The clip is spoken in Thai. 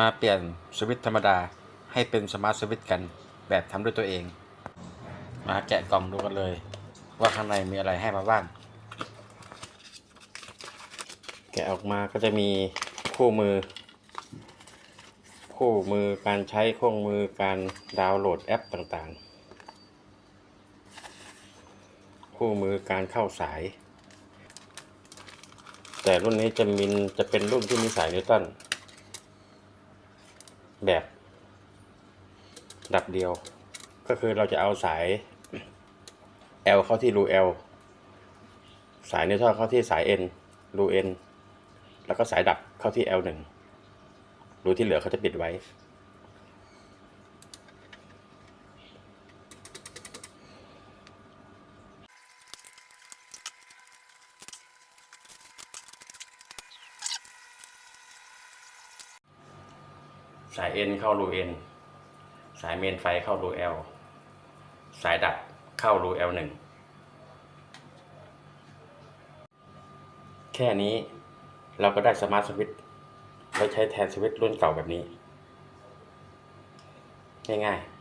มาเปลี่ยนสวิตช์ธรรมดาให้เป็นสมาร์ทสวิตช์กันแบบทำด้วยตัวเอง มาแกะกล่องดูกันเลย ว่าข้างในมีอะไรให้มาบ้าง แกะออกมาก็จะมีคู่มือ คู่มือการใช้เครื่องมือการดาวน์โหลดแอปต่างๆ คู่มือการเข้าสาย แต่รุ่นนี้จะมีจะเป็นรุ่นที่มีสายนิวตัน แบบดับเดียว ก็คือเราจะเอาสาย L เข้าที่รู L สายนิวตันเข้าที่สาย N รู N แล้วก็สายดับเข้าที่ L 1 รูที่เหลือเขาจะปิดไว้ สาย N เข้ารู N สายเมนไฟเข้ารู L สายดับเข้ารู L 1แค่นี้เราก็ได้สมาร์ทสวิตช์ไว้ใช้แทนสวิตช์รุ่นเก่าแบบนี้ ง่ายๆ